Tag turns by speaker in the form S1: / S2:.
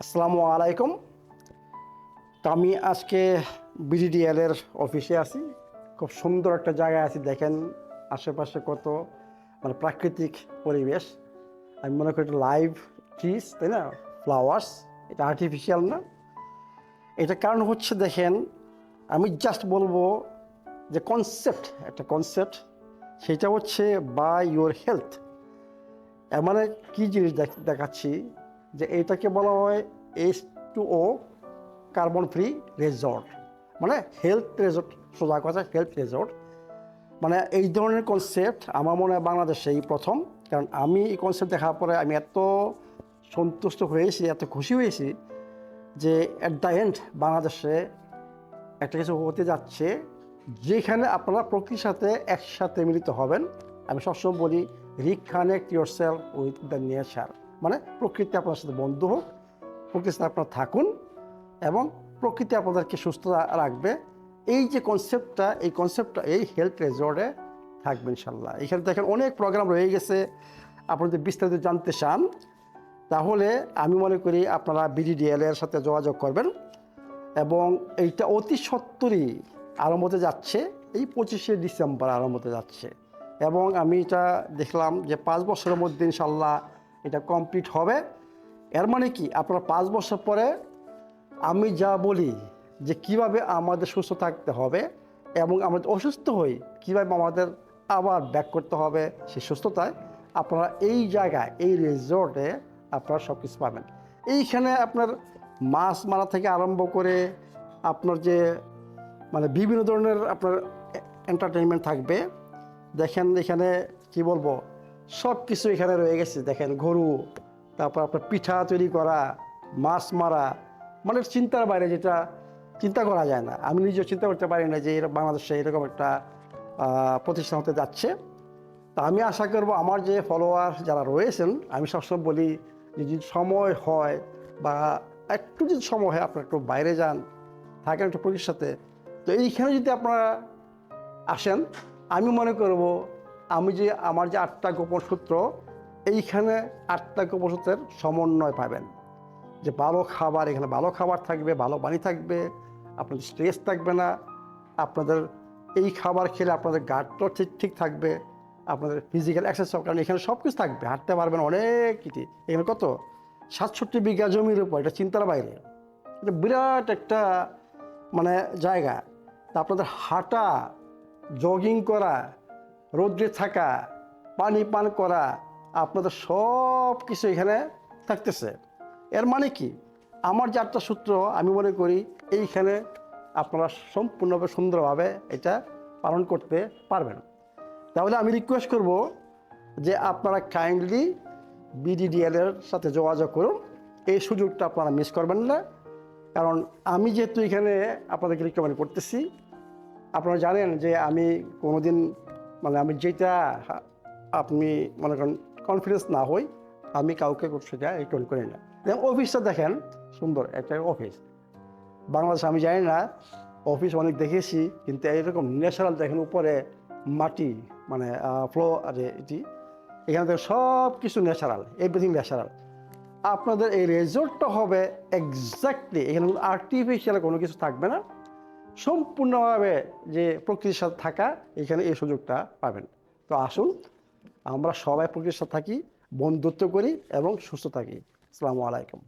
S1: আসসালামু আলাইকুম। তো আমি আজকে বিডিডিএল এর অফিসে আছি। খুব সুন্দর একটা জায়গায় আছি, দেখেন আশেপাশে কত মানে প্রাকৃতিক পরিবেশ। আমি মনে করি লাইভ ট্রিজ তাই না? ফ্লাওয়ার্স এটা আর্টিফিশিয়াল না। এটা কারণ হচ্ছে, দেখেন, আমি জাস্ট বলব যে কনসেপ্ট একটা কনসেপ্ট সেটা হচ্ছে বাই ইউর হেলথ মানে কী জিনিস দেখ- দেখাচ্ছি যে এটাকে বলা হয় H two O carbon free resort মানে হেলথ রেজর্ট সোজা কথা হেলথ রেজর্ট মানে এই ধরনের কনসেপ্ট আমার মনে হয় বাংলাদেশে এই প্রথম, কারণ আমি এই কনসেপ্ট দেখার পরে আমি এত সন্তুষ্ট হয়েছি, এত খুশি হয়েছি যে অ্যাট দ্য এন্ড বাংলাদেশে একটা কিছু হতে যাচ্ছে, যেখানে আপনারা প্রকৃতির সাথে একসাথে মিলিত হবেন। আমি সবসময় বলি reconnect yourself with the nature মানে প্রকৃতি আপনার সাথে বন্ধু হোক প্রকৃতির সাথে আপনারা থাকুন এবং প্রকৃতি আপনাদেরকে সুস্থ রাখবে। এই যে কনসেপ্টটা এই কনসেপ্টটা এই হেলথ রেজর্টে থাকবে ইনশাল্লাহ এখানে দেখেন অনেক প্রোগ্রাম রয়ে গেছে। আপনারা যদি বিস্তারিত জানতে চান, তাহলে আমি মনে করি আপনারা বিডিডিএল এর সাথে যোগাযোগ করবেন এবং এইটা অতি সত্তরই আরম্ভ হতে যাচ্ছে, এই পঁচিশে ডিসেম্বর আরম্ভ হতে যাচ্ছে। এবং আমি এটা দেখলাম যে পাঁচ বছরের মধ্যে ইনশাল্লাহ এটা কমপ্লিট হবে। এর মানে কি? আপনার পাঁচ বছর পরে আমি যা বলি যে কীভাবে আমাদের সুস্থ থাকতে হবে এবং আমাদের অসুস্থ হই, কীভাবে আমাদের আবার ব্যাক করতে হবে সেই সুস্থতায় আপনারা এই জায়গায়, এই রিসর্টে আপনারা সব কিছু পাবেন। এইখানে আপনার মাছ মারা থেকে আরম্ভ করে আপনার যে মানে বিভিন্ন ধরনের আপনার এন্টারটেনমেন্ট থাকবে। দেখেন এখানে কি বলব? সব কিছু এখানে রয়ে গেছে, দেখেন গরু, তারপর আপনার পিঠা তৈরি করা, মাছ মারা মানে চিন্তার বাইরে যেটা, চিন্তা করা যায় না। আমি নিজেও চিন্তা করতে পারি না যে এরকম বাংলাদেশে এরকম একটা প্রতিষ্ঠান হতে যাচ্ছে। তা আমি আশা করব আমার যে ফলোয়ার যারা রয়েছেন, আমি সবসময় বলি যে যদি সময় হয় বা একটু যদি সময় হয়, আপনারা একটু বাইরে যান, থাকেন একটু সাথে। তো এইখানে যদি আপনারা আসেন, আমি মনে করব আমি যে আমার যে আটটা গোপন সূত্র এইখানে আটটা গোপন সূত্রের সমন্বয় পাবেন। যে ভালো খাবার, এখানে ভালো খাবার থাকবে, ভালো পানি থাকবে, আপনাদের স্ট্রেস থাকবে না, আপনাদের এই খাবার খেলে আপনাদের গাটটাও ঠিক ঠিক থাকবে, আপনাদের ফিজিক্যাল এক্সারসাইজ কারণ এখানে সব কিছু থাকবে, হাঁটতে পারবেন অনেক কিছু। এখানে কত? সাতষট্টি বিঘা জমির উপর, এটা চিন্তার বাইরে। এটা বিরাট একটা মানে জায়গা। তা আপনাদের হাঁটা জগিং করা রৌদ্রে থাকা, পানি পান করা, আপনাদের সব কিছু এখানে থাকতেছে। এর মানে কি? আমার যে আটটা সূত্র, আমি মনে করি এইখানে আপনারা সম্পূর্ণভাবে সুন্দরভাবে এটা পালন করতে পারবেন। তাহলে আমি রিকোয়েস্ট করব যে আপনারা কাইন্ডলি বিডিডিএলের সাথে যোগাযোগ করুন। এই সুযোগটা আপনারা মিস করবেন না। কারণ আমি যেহেতু এখানে আপনাদেরকে রিকমেন্ড করতেছি, আপনারা জানেন যে আমি কোনোদিন মানে আমি যেটা আপনি মনে করেন কনফিডেন্স না হই, আমি কাউকে সেটা রিটার্ন করি না। দেখেন অফিসটা দেখেন, সুন্দর একটা অফিস বাংলাদেশ আমি জানি না অফিস অনেক দেখেছি, কিন্তু এইরকম ন্যাচারাল দেখেন উপরে মাটি মানে ফ্লো আর, এটি। এখানে দেখেন সব কিছু ন্যাচারাল এভরিথিং ন্যাচারাল আপনাদের এই রেজর্টটা হবে এক্স্যাক্টলি এখানে আর্টিফিশিয়াল কোনো কিছু থাকবে না। সম্পূর্ণভাবে যে প্রকৃতির সাথে থাকা, এখানে এই সুযোগটা পাবেন। তো আসুন, আমরা সবাই প্রকৃতির সাথে থাকি, বন্ধুত্ব করি এবং সুস্থ থাকি। আসসালামু আলাইকুম।